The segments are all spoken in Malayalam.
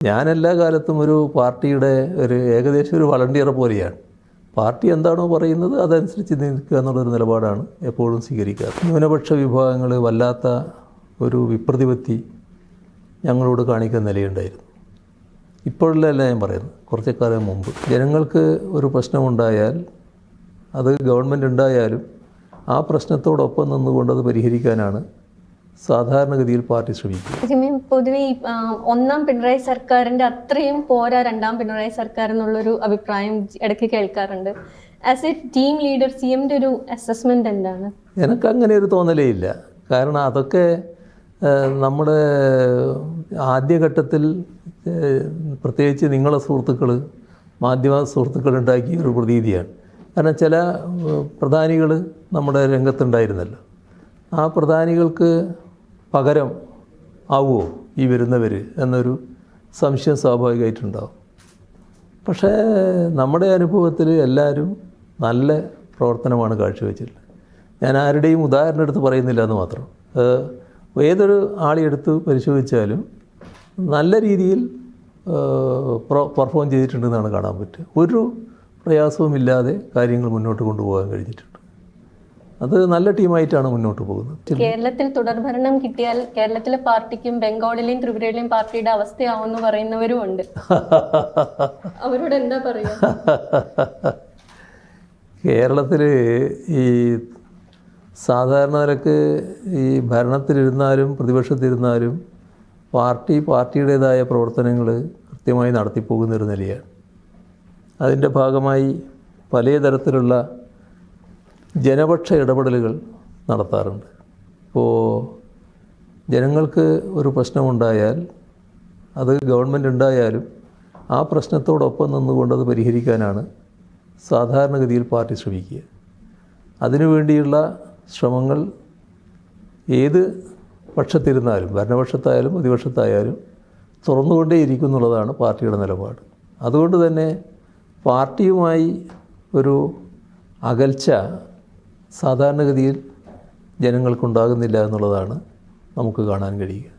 ഞാൻ എല്ലാ കാലത്തും ഒരു പാർട്ടിയുടെ ഒരു ഏകദേശം ഒരു വളണ്ടിയർ പോലെയാണ്. പാർട്ടി എന്താണോ പറയുന്നത് അതനുസരിച്ച് നിൽക്കുക എന്നുള്ളൊരു നിലപാടാണ് എപ്പോഴും സ്വീകരിക്കുക ന്യൂനപക്ഷ വിഭാഗങ്ങൾ വല്ലാത്ത ഒരു വിപ്രതിപത്തി ഞങ്ങളോട് കാണിക്കുന്ന നിലയുണ്ടായിരുന്നു. ഇപ്പോഴല്ല ഞാൻ പറയുന്നത്. കുറച്ച് കാലം മുമ്പ് ജനങ്ങൾക്ക് ഒരു പ്രശ്നമുണ്ടായാൽ അത് ഗവൺമെന്റ് ഉണ്ടായാലും ആ പ്രശ്നത്തോടൊപ്പം നിന്നുകൊണ്ട് അത് പരിഹരിക്കാനാണ് സാധാരണഗതിയിൽ പാർട്ടി ശ്രമിക്കും. പൊതുവെ ഒന്നാം പിണറായി സർക്കാരിന്റെ അത്രയും പോരാ രണ്ടാം പിണറായി സർക്കാർ എന്നുള്ളൊരു അഭിപ്രായം ഇടയ്ക്ക് കേൾക്കാറുണ്ട്. As a team leader C എമ്മിന്റെ ഒരു അസസ്മെന്റ് എന്താണ്? എനിക്ക് അങ്ങനെ ഒരു തോന്നലേ ഇല്ല. കാരണം അതൊക്കെ നമ്മുടെ ആദ്യഘട്ടത്തിൽ പ്രത്യേകിച്ച് നിങ്ങളെ സുഹൃത്തുക്കൾ മാധ്യമ സുഹൃത്തുക്കൾ ഉണ്ടാക്കിയ ഒരു പ്രതീതിയാണ്. കാരണം ചില പ്രധാനികൾ നമ്മുടെ രംഗത്തുണ്ടായിരുന്നല്ലോ. ആ പ്രധാനികൾക്ക് പകരം ആവുമോ ഈ വരുന്നവർ എന്നൊരു സംശയം സ്വാഭാവികമായിട്ടുണ്ടാവും. പക്ഷേ നമ്മുടെ അനുഭവത്തിൽ എല്ലാവരും നല്ല പ്രവർത്തനമാണ് കാഴ്ചവെച്ചിട്ടുള്ളത്. ഞാൻ ആരുടെയും ഉദാഹരണം എടുത്ത് പറയുന്നില്ല എന്ന് മാത്രം. ഏതൊരു ആളെടുത്ത് പരിശോധിച്ചാലും നല്ല രീതിയിൽ പെർഫോം ചെയ്തിട്ടുണ്ടെന്നാണ് കാണാൻ പറ്റുക. ഒരു പ്രയാസവുമില്ലാതെ കാര്യങ്ങൾ മുന്നോട്ട് കൊണ്ടുപോകാൻ കഴിഞ്ഞിട്ടുണ്ട്. അത് നല്ല ടീമായിട്ടാണ് മുന്നോട്ട് പോകുന്നത്. കേരളത്തിൽ തുടർഭരണം കിട്ടിയാൽ കേരളത്തിലെ പാർട്ടിക്കും ബംഗാളിലെയും ത്രിപുരയിലെയും പാർട്ടിയുടെ അവസ്ഥയാവുമെന്ന് പറയുന്നവരും ഉണ്ട് അവരോട് എന്താ പറയുക കേരളത്തിൽ ഈ സാധാരണക്ക് ഈ ഭരണത്തിലിരുന്നാലും പ്രതിപക്ഷത്തിരുന്നാലും പാർട്ടി പാർട്ടിയുടേതായ പ്രവർത്തനങ്ങൾ കൃത്യമായി നടത്തിപ്പോകുന്ന ഒരു നിലയാണ്. അതിന്റെ ഭാഗമായി പല തരത്തിലുള്ള ജനപക്ഷ ഇടപെടലുകൾ നടത്താറുണ്ട്. ഇപ്പോൾ ജനങ്ങൾക്ക് ഒരു പ്രശ്നമുണ്ടായാൽ അത് ഗവൺമെന്റ് ഉണ്ടായാലും ആ പ്രശ്നത്തോടൊപ്പം നിന്നുകൊണ്ട് അത് പരിഹരിക്കാനാണ് സാധാരണഗതിയിൽ പാർട്ടി ശ്രമിക്കുക. അതിനുവേണ്ടിയുള്ള ശ്രമങ്ങൾ ഏത് പക്ഷത്തിരുന്നാലും ഭരണപക്ഷത്തായാലും പ്രതിപക്ഷത്തായാലും തുറന്നുകൊണ്ടേയിരിക്കും എന്നുള്ളതാണ് പാർട്ടിയുടെ നിലപാട്. അതുകൊണ്ട് തന്നെ പാർട്ടിയുമായി ഒരു അകൽച്ച സാധാരണഗതിയിൽ ജനങ്ങൾക്കുണ്ടാകുന്നില്ല എന്നുള്ളതാണ് നമുക്ക് കാണാൻ കഴിയുക.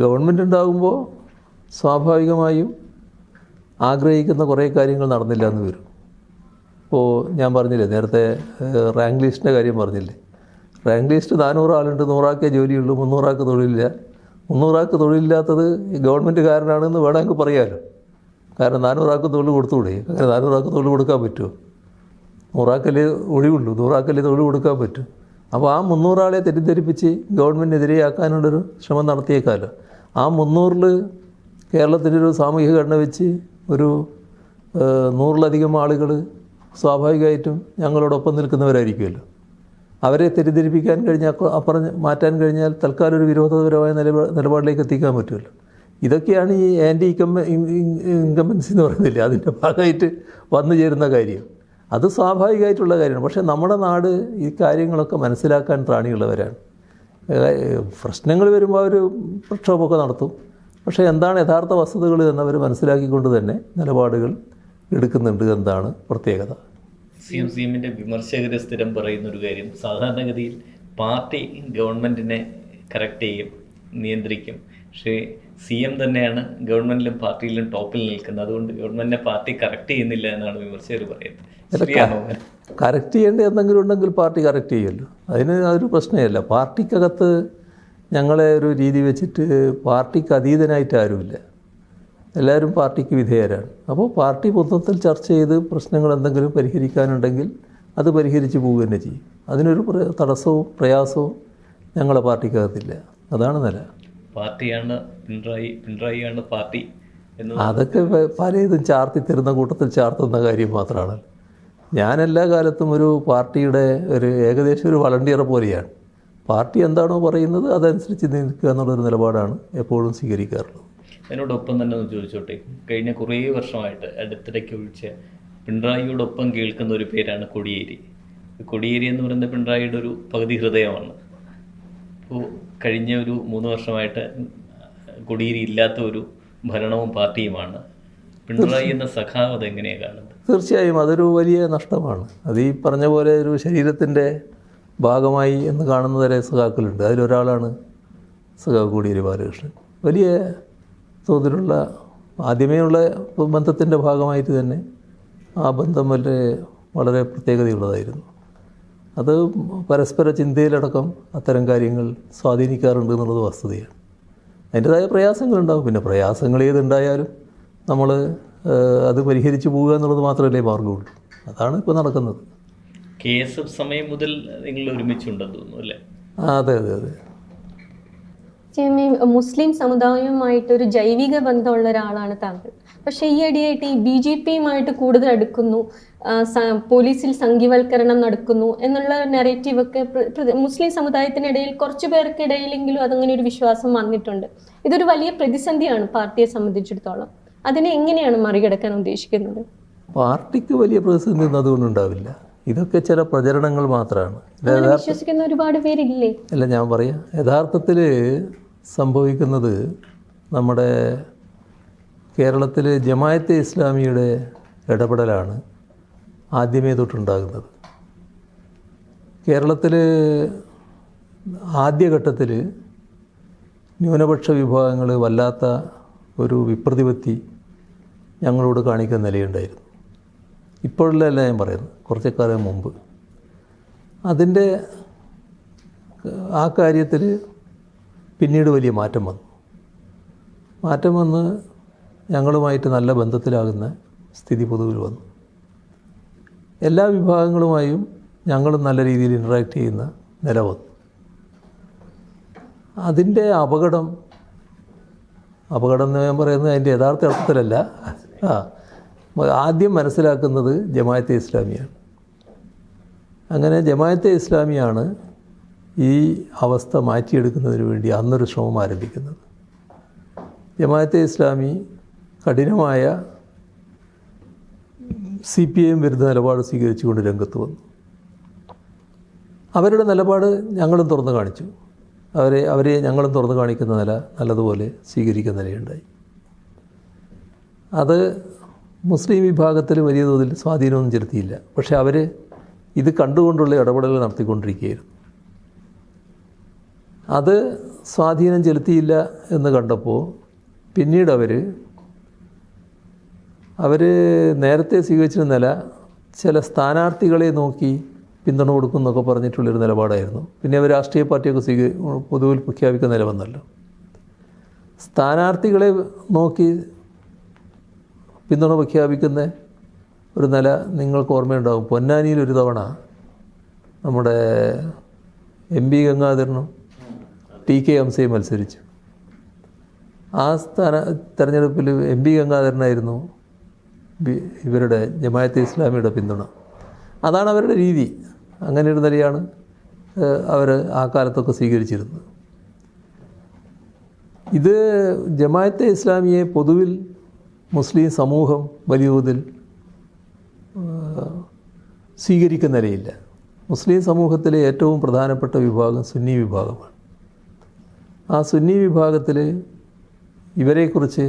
ഗവൺമെന്റ് ഉണ്ടാകുമ്പോൾ സ്വാഭാവികമായും ആഗ്രഹിക്കുന്ന കുറേ കാര്യങ്ങൾ നടന്നില്ല എന്ന് വരും. ഇപ്പോൾ ഞാൻ പറഞ്ഞില്ലേ നേരത്തെ റാങ്ക് ലിസ്റ്റിന്റെ കാര്യം പറഞ്ഞില്ലേ? റാങ്ക് ലിസ്റ്റ് നാനൂറ് ആളുണ്ട് നൂറാക്കേ ജോലിയുള്ളൂ മുന്നൂറാക്ക് തൊഴിലില്ല. മുന്നൂറാക്ക് തൊഴിലില്ലാത്തത് ഈ ഗവൺമെന്റ് കാരനാണെന്ന് വേണമെങ്കിൽ പറയാമല്ലോ കാരണം നാനൂറാക്ക് തൊഴിൽ കൊടുത്തുകൂടെ? അങ്ങനെ നാനൂറാക്ക് തൊഴിൽ കൊടുക്കാൻ പറ്റുമോ? നൂറാക്കല്ലേ ഒഴിവുള്ളൂ നൂറാക്കല്ലേ തൊഴിൽ കൊടുക്കാൻ പറ്റും. അപ്പോൾ ആ മുന്നൂറാളെ തെറ്റിദ്ധരിപ്പിച്ച് ഗവൺമെന്റിനെതിരെയാക്കാനുള്ളൊരു ശ്രമം നടത്തിയേക്കാമല്ലോ ആ മുന്നൂറിൽ കേരളത്തിന്റെ ഒരു സാമൂഹിക ഘടന വെച്ച് ഒരു നൂറിലധികം ആളുകൾ സ്വാഭാവികമായിട്ടും ഞങ്ങളോടൊപ്പം നിൽക്കുന്നവരായിരിക്കുമല്ലോ. അവരെ തെറ്റിദ്ധരിപ്പിക്കാൻ കഴിഞ്ഞാൽ അപ്പ- അപ്പുറം മാറ്റാൻ കഴിഞ്ഞാൽ തൽക്കാലം ഒരു വിരോധപരമായ നിലപാ നിലപാടിലേക്ക് എത്തിക്കാൻ പറ്റുമല്ലോ. ഇതൊക്കെയാണ് ഈ ആന്റി ഇൻകമ്പ ഇൻകമ്പൻസി എന്ന് പറയുന്നില്ലേ? അതിന്റെ ഭാഗമായിട്ട് വന്നു ചേരുന്ന കാര്യം. അത് സ്വാഭാവികമായിട്ടുള്ള കാര്യമാണ്. പക്ഷേ നമ്മുടെ നാട് ഈ കാര്യങ്ങളൊക്കെ മനസ്സിലാക്കാൻ ത്രാണിയുള്ളവരാണ് പ്രശ്നങ്ങൾ വരുമ്പോൾ അവർ പ്രക്ഷോഭമൊക്കെ നടത്തും. പക്ഷേ എന്താണ് യഥാർത്ഥ വസ്തുതകൾ എന്നവർ മനസ്സിലാക്കിക്കൊണ്ട് തന്നെ നിലപാടുകൾ എടുക്കുന്നുണ്ട് എന്നാണ് പ്രത്യേകത. സി എം സി എമ്മിന്റെ വിമർശകർ സ്ഥിരം പറയുന്ന ഒരു കാര്യം സാധാരണഗതിയിൽ പാർട്ടി ഗവൺമെന്റിനെ കറക്റ്റ് ചെയ്യും നിയന്ത്രിക്കും. പക്ഷേ സി എം തന്നെയാണ് ഗവൺമെന്റിലും പാർട്ടിയിലും ടോപ്പിൽ നിൽക്കുന്നത്. അതുകൊണ്ട് ഗവൺമെന്റിനെ പാർട്ടി കറക്റ്റ് ചെയ്യുന്നില്ല എന്നാണ് വിമർശകർ പറയുന്നത്? കറക്റ്റ് ചെയ്യേണ്ട എന്തെങ്കിലും ഉണ്ടെങ്കിൽ പാർട്ടി കറക്റ്റ് ചെയ്യുമല്ലോ. അതിന് അതൊരു പ്രശ്നമല്ല പാർട്ടിക്കകത്ത് ഞങ്ങളെ ഒരു രീതി വെച്ചിട്ട് പാർട്ടിക്ക് അതീതനായിട്ട് ആരുമില്ല. എല്ലാവരും പാർട്ടിക്ക് വിധേയരാണ്. അപ്പോൾ പാർട്ടി മൊത്തത്തിൽ ചർച്ച ചെയ്ത് പ്രശ്നങ്ങൾ എന്തെങ്കിലും പരിഹരിക്കാനുണ്ടെങ്കിൽ അത് പരിഹരിച്ച് പോവുക തന്നെ ചെയ്യും. അതിനൊരു തടസ്സവും പ്രയാസവും ഞങ്ങളെ പാർട്ടിക്കകത്തില്ല. അതാണ് നില. പാർട്ടിയാണ് പിണറായി പിണറായിയാണ് പാർട്ടി അതൊക്കെ പലതും ചാർത്തി തരുന്ന കൂട്ടത്തിൽ ചാർത്തുന്ന കാര്യം മാത്രമാണ്. ഞാൻ എല്ലാ കാലത്തും ഒരു പാർട്ടിയുടെ ഒരു ഏകദേശം ഒരു വളണ്ടിയർ പോലെയാണ്. പാർട്ടി എന്താണോ പറയുന്നത് അതനുസരിച്ച് നിൽക്കുക എന്നുള്ളൊരു നിലപാടാണ് എപ്പോഴും സ്വീകരിക്കാറുള്ളത്. അതിനോടൊപ്പം തന്നെ ഒന്ന് ചോദിച്ചോട്ടെ? കഴിഞ്ഞ കുറേ വർഷമായിട്ട് അടുത്തിടയ്ക്ക് ഒഴിച്ച് പിണറായിയോടൊപ്പം കേൾക്കുന്ന ഒരു പേരാണ് കൊടിയേരി. കൊടിയേരി എന്ന് പറയുന്നത് പിണറായിയുടെ ഒരു പകുതി ഹൃദയമാണ്. അപ്പോൾ കഴിഞ്ഞ ഒരു മൂന്ന് വർഷമായിട്ട് കൊടിയേരി ഇല്ലാത്ത ഒരു ഭരണവും പാർട്ടിയുമാണ്. കാണുന്നത്? തീർച്ചയായും അതൊരു വലിയ നഷ്ടമാണ്. അത് ഈ പറഞ്ഞ പോലെ ഒരു ശരീരത്തിന്റെ ഭാഗമായി എന്ന് കാണുന്നവരെ സഖാക്കളുണ്ട്. അതിലൊരാളാണ് സഖാവ് കോടിയേരി ബാലകൃഷ്ണൻ. വലിയ തോതിലുള്ള ആദ്യമേ ഉള്ള ബന്ധത്തിന്റെ ഭാഗമായിട്ട് തന്നെ ആ ബന്ധം വളരെ വളരെ പ്രത്യേകതയുള്ളതായിരുന്നു. അത് പരസ്പര ചിന്തയിലടക്കം അത്തരം കാര്യങ്ങൾ സ്വാധീനിക്കാറുണ്ട് എന്നുള്ളത് വസ്തുതയാണ്. അതിന്റെതായ പ്രയാസങ്ങളുണ്ടാവും. പിന്നെ പ്രയാസങ്ങൾ ഏതുണ്ടായാലും നമ്മൾ അത് പരിഹരിച്ചു പോവുക എന്നുള്ളത് മാത്രമല്ലേ മാർഗമുള്ളൂ. അതാണ് ഇപ്പോൾ നടക്കുന്നത്. കേസ് എസ് എഫ് സമയം മുതൽ നിങ്ങൾ ഒരുമിച്ചുണ്ടെന്ന് തോന്നുന്നു അല്ലേ? അതെ അതെ അതെ. ചേമി മുസ്ലിം സമുദായവുമായിട്ട് ഒരു ജൈവിക ബന്ധമുള്ള ഒരാളാണ് താങ്കൾ. പക്ഷെ ഈ അടിയായിട്ട് ഈ ബി ജെ പിയുമായിട്ട് കൂടുതൽ അടുക്കുന്നു പോലീസിൽ സംഘീവൽക്കരണം നടക്കുന്നു എന്നുള്ള നെറേറ്റീവ് ഒക്കെ മുസ്ലിം സമുദായത്തിനിടയിൽ കുറച്ചു പേർക്കിടയിലെങ്കിലും അതങ്ങനെ ഒരു വിശ്വാസം വന്നിട്ടുണ്ട്. ഇതൊരു വലിയ പ്രതിസന്ധിയാണ് പാർട്ടിയെ സംബന്ധിച്ചിടത്തോളം. അതിനെ എങ്ങനെയാണ് മറികടക്കാൻ ഉദ്ദേശിക്കുന്നത്? പാർട്ടിക്ക് വലിയ പ്രതിസന്ധി ഒന്നും അതുകൊണ്ടുണ്ടാവില്ല ഇതൊക്കെ ചില പ്രചരണങ്ങൾ മാത്രമാണ് വിശ്വസിക്കുന്ന ഒരുപാട് പേരില്ലേ? അല്ല ഞാൻ പറയാം. യഥാർത്ഥത്തിൽ സംഭവിക്കുന്നത് നമ്മുടെ കേരളത്തിലെ ജമായത്തെ ഇസ്ലാമിയുടെ ഇടപെടലാണ് ആദ്യമേ തൊട്ടുണ്ടാകുന്നത്. കേരളത്തിൽ ആദ്യഘട്ടത്തിൽ ന്യൂനപക്ഷ വിഭാഗങ്ങൾ വല്ലാത്ത ഒരു വിപ്രതിപത്തി ഞങ്ങളോട് കാണിക്കുന്ന നിലയുണ്ടായിരുന്നു. ഇപ്പോഴല്ല ഞാൻ പറയുന്നത്. കുറച്ച് കാലം മുമ്പ്. അതിന്റെ ആ കാര്യത്തിൽ പിന്നീട് വലിയ മാറ്റം വന്നു. മാറ്റം വന്ന് ഞങ്ങളുമായിട്ട് നല്ല ബന്ധത്തിലാകുന്ന സ്ഥിതി പൊതുവിൽ വന്നു. എല്ലാ വിഭാഗങ്ങളുമായും ഞങ്ങളും നല്ല രീതിയിൽ ഇൻട്രാക്ട് ചെയ്യുന്ന നില വന്നു. അതിന്റെ അപകടം അപകടം എന്ന് ഞാൻ പറയുന്നത് അതിന്റെ യഥാർത്ഥ അർത്ഥത്തിലല്ല. ആ. ആദ്യം മനസ്സിലാക്കുന്നത് ജമായത്തെ ഇസ്ലാമിയാണ്. അങ്ങനെ ജമായത്തെ ഇസ്ലാമിയാണ് ഈ അവസ്ഥ മാറ്റിയെടുക്കുന്നതിന് വേണ്ടി അന്നൊരു ശ്രമം ആരംഭിക്കുന്നത്. ജമായത്തെ ഇസ്ലാമി കഠിനമായ സി പി ഐ എം വിരുദ്ധ നിലപാട് സ്വീകരിച്ചുകൊണ്ട് രംഗത്ത് വന്നു. അവരുടെ നിലപാട് ഞങ്ങളും തുറന്നു കാണിച്ചു. അവരെ അവരെ ഞങ്ങളും തുറന്നു കാണിക്കുന്ന നില നല്ലതുപോലെ സ്വീകരിക്കുന്ന നിലയുണ്ടായി. അത് മുസ്ലിം വിഭാഗത്തിൽ വലിയ തോതിൽ സ്വാധീനമൊന്നും ചെലുത്തിയില്ല. പക്ഷേ അവർ ഇത് കണ്ടുകൊണ്ടുള്ള ഇടപെടലുകൾ നടത്തിക്കൊണ്ടിരിക്കുകയായിരുന്നു. അത് സ്വാധീനം ചെലുത്തിയില്ല എന്ന് കണ്ടപ്പോൾ പിന്നീട് അവർ അവർ നേരത്തെ സ്വീകരിച്ചിരുന്ന നില ചില സ്ഥാനാർത്ഥികളെ നോക്കി പിന്തുണ കൊടുക്കും എന്നൊക്കെ പറഞ്ഞിട്ടുള്ളൊരു നിലപാടായിരുന്നു. പിന്നെ അവർ രാഷ്ട്രീയ പാർട്ടിയൊക്കെ സ്വീക പൊതുവിൽ പ്രഖ്യാപിക്കുന്ന നിലവന്നല്ലോ. സ്ഥാനാർത്ഥികളെ നോക്കി പിന്തുണ പ്രഖ്യാപിക്കുന്ന ഒരു നില നിങ്ങൾക്ക് ഓർമ്മയുണ്ടാകും. പൊന്നാനിയിൽ ഒരു തവണ നമ്മുടെ എം പി ഗംഗാധരനും ടി കെ ഹംസയും മത്സരിച്ചു. ആ സ്ഥാന തെരഞ്ഞെടുപ്പിൽ എം പി ഗംഗാധരനായിരുന്നു ഇവരുടെ ജമായത്തെ ഇസ്ലാമിയുടെ പിന്തുണ. അതാണ് അവരുടെ രീതി. അങ്ങനെ ഒരു നിലയാണ് അവർ ആ കാലത്തൊക്കെ സ്വീകരിച്ചിരുന്നത്. ഇത് ജമായത്തെ ഇസ്ലാമിയെ പൊതുവിൽ മുസ്ലിം സമൂഹം വലിയ തോതിൽ സ്വീകരിക്കുന്ന നിലയില്ല. മുസ്ലിം സമൂഹത്തിലെ ഏറ്റവും പ്രധാനപ്പെട്ട വിഭാഗം സുന്നി വിഭാഗമാണ്. ആ സുന്നി വിഭാഗത്തിൽ ഇവരെക്കുറിച്ച്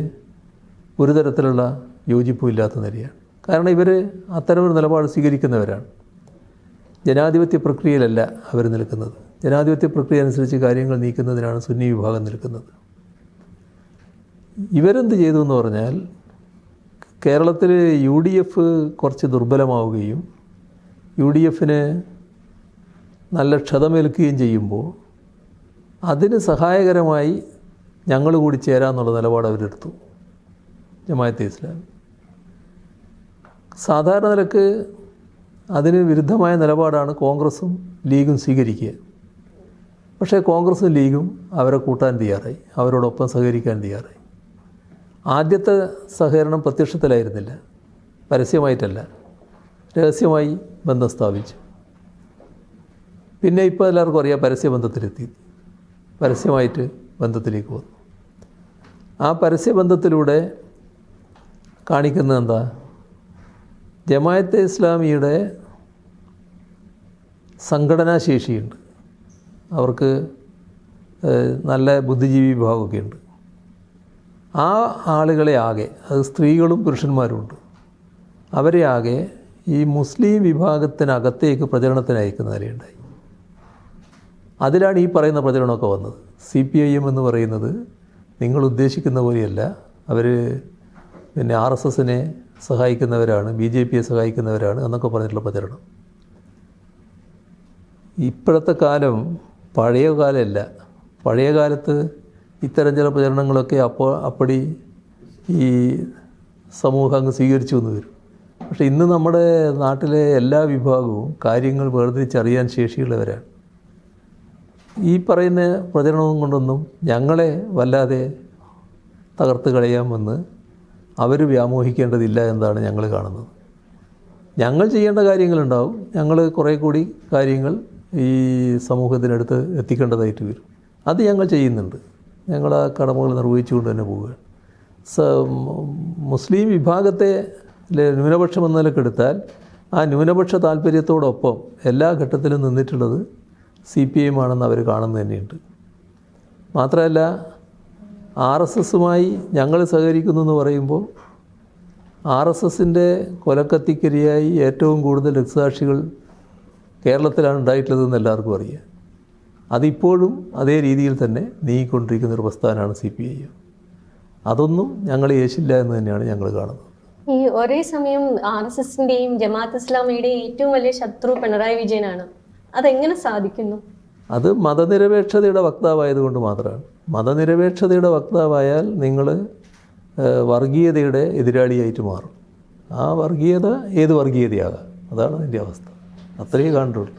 ഒരു തരത്തിലുള്ള യോജിപ്പുമില്ലാത്ത നിലയാണ്. കാരണം ഇവർ അത്തരമൊരു നിലപാട് സ്വീകരിക്കുന്നവരാണ്. ജനാധിപത്യ പ്രക്രിയയിലല്ല അവർ നിൽക്കുന്നത്. ജനാധിപത്യ പ്രക്രിയ അനുസരിച്ച് കാര്യങ്ങൾ നീക്കുന്നതിനാണ് സുന്നി വിഭാഗം നിൽക്കുന്നത്. ഇവരെന്ത് ചെയ്തു എന്ന് പറഞ്ഞാൽ കേരളത്തിൽ യു ഡി എഫ് കുറച്ച് ദുർബലമാവുകയും യു ഡി എഫിന് നല്ല ക്ഷതമേൽക്കുകയും ചെയ്യുമ്പോൾ അതിന് സഹായകരമായി ഞങ്ങൾ കൂടി ചേരാമെന്നുള്ള നിലപാട് അവരെടുത്തു. ജമായത്തെ ഇസ്ലാം. സാധാരണ നിലയ്ക്ക് അതിന് വിരുദ്ധമായ നിലപാടാണ് കോൺഗ്രസും ലീഗും സ്വീകരിക്കുക. പക്ഷേ കോൺഗ്രസും ലീഗും അവരെ കൂട്ടാൻ തയ്യാറായി. അവരോടൊപ്പം സഹകരിക്കാൻ തയ്യാറായി. ആദ്യത്തെ സഹകരണം പ്രത്യക്ഷത്തിലായിരുന്നില്ല. പരസ്യമായിട്ടല്ല. രഹസ്യമായി ബന്ധം സ്ഥാപിച്ചു. പിന്നെ ഇപ്പോൾ എല്ലാവർക്കും അറിയാം പരസ്യബന്ധത്തിലെത്തി പരസ്യമായിട്ട് ബന്ധത്തിലേക്ക് വന്നു. ആ പരസ്യബന്ധത്തിലൂടെ കാണിക്കുന്നത് എന്താ? ജമായത്തെ ഇസ്ലാമിയുടെ സംഘടനാ സംഘടനാശേഷിയുണ്ട്. അവർക്ക് നല്ല ബുദ്ധിജീവി വിഭാഗമൊക്കെ ഉണ്ട് ആ ആളുകളെ ആകെ അത് സ്ത്രീകളും പുരുഷന്മാരുമുണ്ട് അവരെ ആകെ ഈ മുസ്ലിം വിഭാഗത്തിനകത്തേക്ക് പ്രചരണത്തിന് അയക്കുന്ന നിലയുണ്ടായി. അതിലാണ് ഈ പറയുന്ന പ്രചരണമൊക്കെ വന്നത്. സി പി ഐ എം എന്ന് പറയുന്നത് നിങ്ങൾ ഉദ്ദേശിക്കുന്ന പോലെയല്ല. അവർ പിന്നെ ആർ എസ് എസിനെ സഹായിക്കുന്നവരാണ് ബി ജെ പിയെ സഹായിക്കുന്നവരാണ് എന്നൊക്കെ പറഞ്ഞിട്ടുള്ള പ്രചരണം. ഇപ്പോഴത്തെ കാലം പഴയ കാലമല്ല. പഴയ കാലത്ത് ഇത്തരം ചില പ്രചരണങ്ങളൊക്കെ അപ്പോൾ അപ്പടി ഈ സമൂഹം അങ്ങ് സ്വീകരിച്ചു എന്ന് വരും. പക്ഷേ ഇന്ന് നമ്മുടെ നാട്ടിലെ എല്ലാ വിഭാഗവും കാര്യങ്ങൾ വേർതിരിച്ചറിയാൻ ശേഷിയുള്ളവരാണ്. ഈ പറയുന്ന പ്രചരണവും കൊണ്ടൊന്നും ഞങ്ങളെ വല്ലാതെ തകർത്ത് കളയാമെന്ന് അവർ വ്യാമോഹിക്കേണ്ടതില്ല എന്നാണ് ഞങ്ങൾ കാണുന്നത്. ഞങ്ങൾ ചെയ്യേണ്ട കാര്യങ്ങളുണ്ടാവും. ഞങ്ങൾ കുറേ കൂടി കാര്യങ്ങൾ ഈ സമൂഹത്തിനടുത്ത് എത്തിക്കേണ്ടതായിട്ട് വരും. അത് ഞങ്ങൾ ചെയ്യുന്നുണ്ട്. ഞങ്ങൾ ആ കടമകൾ നിർവഹിച്ചുകൊണ്ട് തന്നെ പോവുകയാണ്. സ മുസ്ലിം വിഭാഗത്തെ ന്യൂനപക്ഷം എന്ന നിലക്കെടുത്താൽ ആ ന്യൂനപക്ഷ താല്പര്യത്തോടൊപ്പം എല്ലാ ഘട്ടത്തിലും നിന്നിട്ടുള്ളത് സി പി എം ആണെന്ന് അവർ കാണുന്നത് തന്നെയുണ്ട്. മാത്രമല്ല ആർ എസ് എസുമായി ഞങ്ങൾ സഹകരിക്കുന്നു എന്ന് പറയുമ്പോൾ ആർ എസ് എസിന്റെ കൊലക്കത്തിക്കരിയായി ഏറ്റവും കൂടുതൽ രക്തസാക്ഷികൾ കേരളത്തിലാണ് ഉണ്ടായിട്ടുള്ളതെന്ന് എല്ലാവർക്കും അറിയാം. അതിപ്പോഴും അതേ രീതിയിൽ തന്നെ നീങ്ങിക്കൊണ്ടിരിക്കുന്ന ഒരു പ്രസ്ഥാനമാണ് സി പി ഐ. അതൊന്നും ഞങ്ങൾ യേശില്ല എന്ന് തന്നെയാണ് ഞങ്ങൾ കാണുന്നത്. ഈ ഒരേ സമയം ആർ എസ് എസിന്റെയും ജമാഅത്ത് ഇസ്ലാമിയുടെയും ഏറ്റവും വലിയ ശത്രു പിണറായി വിജയനാണ്. അതെങ്ങനെ സാധിക്കുന്നു? അത് മതനിരപേക്ഷതയുടെ വക്താവായതുകൊണ്ട് മാത്രമാണ്. മതനിരപേക്ഷതയുടെ വക്താവായാൽ നിങ്ങൾ വർഗീയതയുടെ എതിരാളിയായിട്ട് മാറും. ആ വർഗീയത ഏത് വർഗീയതയാകാം? അതാണ് അതിന്റെ അവസ്ഥ. അത്രയേ കണ്ടുള്ളൂ